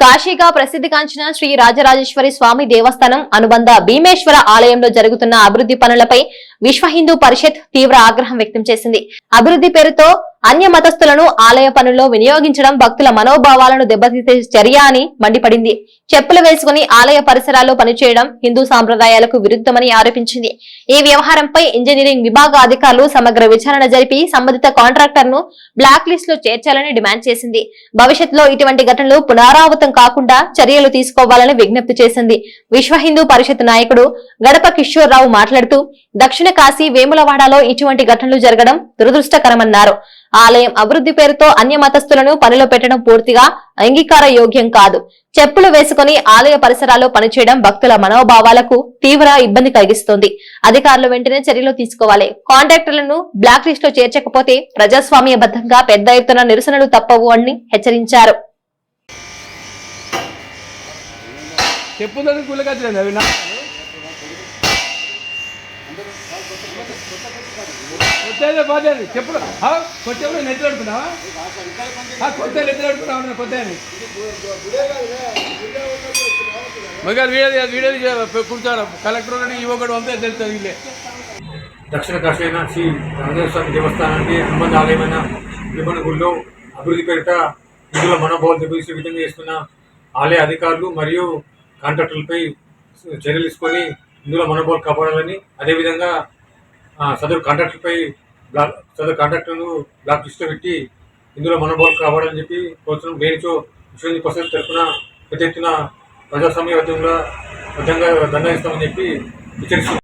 కాశీగా ప్రసిద్ధిగాంచిన శ్రీ రాజరాజేశ్వరి స్వామి దేవస్థానం అనుబంధ భీమేశ్వర ఆలయంలో జరుగుతున్న అభివృద్ధి పనులపై విశ్వ హిందూ పరిషత్ తీవ్ర ఆగ్రహం వ్యక్తం చేసింది. అభివృద్ధి పేరుతో అన్య మతస్థులను ఆలయ పనుల్లో వినియోగించడం భక్తుల మనోభావాలను దెబ్బతీసే చర్య అని మండిపడింది. చెప్పులు వేసుకుని ఆలయ పరిసరాల్లో పనిచేయడం హిందూ సాంప్రదాయాలకు విరుద్ధమని ఆరోపించింది. ఈ వ్యవహారంపై ఇంజనీరింగ్ విభాగ అధికారులు సమగ్ర విచారణ జరిపి సంబంధిత కాంట్రాక్టర్ను బ్లాక్ లిస్ట్లో చేర్చాలని డిమాండ్ చేసింది. భవిష్యత్తులో ఇటువంటి ఘటనలు పునరావృతం కాకుండా చర్యలు తీసుకోవాలని విజ్ఞప్తి చేసింది. విశ్వ హిందూ పరిషత్ నాయకుడు గడప కిషోర్రావు మాట్లాడుతూ దక్షిణ కాశీ వేములవాడలో ఇటువంటి ఘటనలు జరగడం దురదృష్టకరమన్నారు. ఆలయం అభివృద్ధి పేరుతో అన్య మతస్థులను పనిలో పెట్టడం పూర్తిగా అంగీకార యోగ్యం కాదు. చెప్పులు వేసుకుని ఆలయ పరిసరాల్లో పనిచేయడం భక్తుల మనోభావాలకు తీవ్ర ఇబ్బంది కలిగిస్తుంది. అధికారులు వెంటనే చర్యలు తీసుకోవాలి. కాంట్రాక్టర్లను బ్లాక్ లిస్ట్లో చేర్చకపోతే ప్రజాస్వామ్యబద్ధంగా పెద్ద ఎత్తున నిరసనలు తప్పవు అని హెచ్చరించారు. చెప్పుందని అవి నా కొత్తదే పోతుంది చెప్పుడు కొట్టేప్పుడు కొత్త చెప్పులు పెడుతున్నావా కొత్త నెత్తి పెడుతున్నావు కొత్త మగారు వీడియో వీడియో తీయాలి, కూర్చోరు. కలెక్టర్ ఉన్నాడు ఈ అంతే తెలుస్తుంది వీళ్ళే. దక్షిణ కాశీన అయిన శ్రీ రాజేశ్వర దేవస్థానానికి అనుబంధ ఆలయమైన తిరుమల గుడిలో అభివృద్ధి పేరిట నిధుల మనోభావాలు దెబ్బతీసే విధంగా చేస్తున్న ఆలయ అధికారులు మరియు కాంట్రాక్టర్లపై చర్యలు తీసుకొని ఇందులో మనోబోలు కాపాడాలని అదేవిధంగా సదరు కాంట్రాక్టర్పై బ్లాక్ సదరు కాంట్రాక్టర్ను బ్లాక్ లిస్ట్లో పెట్టి ఇందులో మనోబోలు కాపాడాలని చెప్పి కోరుతున్నాం. దేనిచో విశ్వహిందూ పరిషత్ తరఫున పెద్ద ఎత్తున ప్రజాస్వామ్యబద్ధంగా బద్ధంగా దండ ఇస్తామని చెప్పి హెచ్చరిస్తున్నాం.